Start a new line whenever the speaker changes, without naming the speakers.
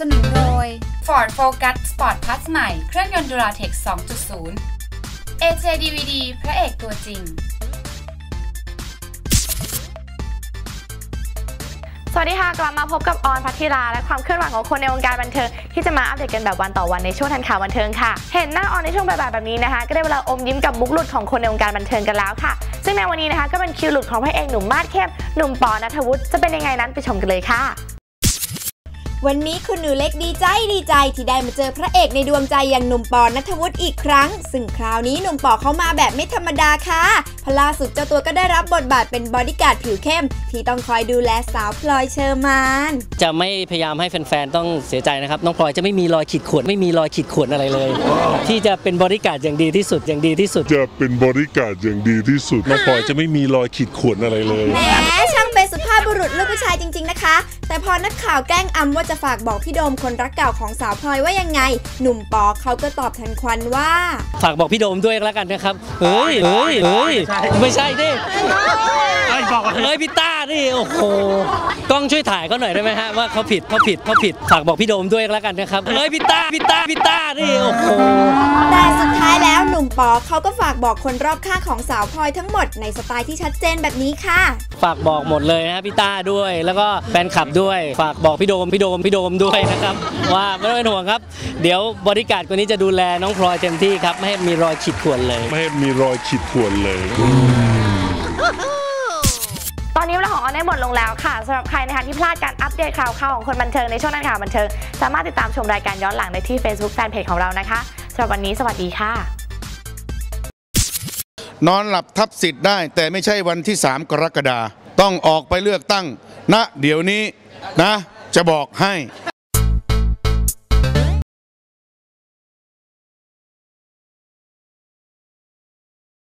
สนุนโดย Ford Focus Sport Plus ใหม่ เครื่องยนต์ Duratec 2.0 AJ DVD พระเอกตัวจริง
สวัสดีค่ะ กลับมาพบกับออนพัทธิรา และความเคลื่อนไหวของคนในวงการบันเทิง ที่จะมาอัปเดตกันแบบวันต่อวันในช่วงทันข่าวบันเทิงค่ะ เห็นหน้าออนในช่วงบ่ายๆแบบนี้นะคะ ก็ได้เวลาอมยิ้มกับมุกหลุดของคนในวงการบันเทิงกันแล้วค่ะ ซึ่งในวันนี้นะคะก็เป็นคิวหลุดของพระเอกหนุ่มมาดเข้มหนุ่มปอนัทวุฒิจะเป็นยังไงนั้นไปชมกันเลยค่ะ
วันนี้คุณหนูเล็กดีใจดีใจที่ได้มาเจอพระเอกในดวงใจอย่างหนุ่มปอนัทวุฒิอีกครั้ง ซึ่งคราวนี้หนุ่มปอเขามาแบบไม่ธรรมดาค่ะเพราะล่าสุดเจ้าตัวก็ได้รับบทบาทเป็นบอดี้การ์ดผิวเข้ม ที่ต้องคอยดูแลสาวพลอยเชอร์มาน
จะไม่พยายามให้แฟนๆต้องเสียใจนะครับน้องพลอยจะไม่มีรอยขีดข่วนไม่มีรอยขีดข่วนอะไรเลย ที่จะเป็นบริการดอย่างดีที่สุดอย่างดีที่สุด
จะเป็นบริการดอย่างดีที่สุดน้องพลอยจะไม่มีรอยขีดข่วนอะไรเลย
แหมช่างเป็นสุภาพบุรุษลูกผู้ชายจริง ๆนะคะ แต่พอนักข่าวแกล้งอำว่าจะฝากบอกพี่โดมคนรักเก่าของสาวพลอยว่ายังไง หนุ่มปอเขาก็ตอบทันควันว่า
ฝากบอกพี่โดมด้วยแล้วกันนะครับเฮ้ยเฮ้ยเฮ้ยไม่ใช่ดิเฮ้ยบอกเฮ้ยพี่ต้าดิโอ้โหกล้องช่วยถ่ายเขาหน่อยได้ไหมฮะว่าเขาผิดเขาผิดเขาผิดฝากบอกพี่โดมด้วยแล้วกันนะครับเฮ้ยพี่ต้าพี่ต้าพี่ต้าดิโอ้โห
ปอเขาก็ฝากบอกคนรอบข้างของสาวพลอยทั้งหมดในสไตล์ที่ชัดเจนแบบนี้ค่ะ
ฝากบอกหมดเลยนะฮะพี่ต้าด้วย แล้วก็แฟนคลับด้วย ฝากบอกพี่โดมพี่โดมพี่โดมด้วยนะครับ ว่าไม่ต้องเป็นห่วงครับ เดี๋ยวบริการดคนนี้จะดูแลน้องพลอยเต็มที่ครับไม่ให้มีรอยขีดข่วนเลย
ไม่ให้มีรอยขีดข่วนเลย
ตอนนี้เวลาของออนได้หมดลงแล้วค่ะสำหรับใครนะคะที่พลาดการอัปเดตข่าวข่าวของคนบันเทิงในช่วงนั้นข่าวบันเทิง สามารถติดตามชมรายการย้อนหลังได้ที่ Facebook Fanpage ของเรานะคะสำหรับวันนี้สวัสดีค่ะ
นอนหลับทับสิทธิ์ได้ แต่ไม่ใช่วันที่ 3 กรกฎาต้องออกไปเลือกตั้งณเดี๋ยวนี้นะ จะบอกให้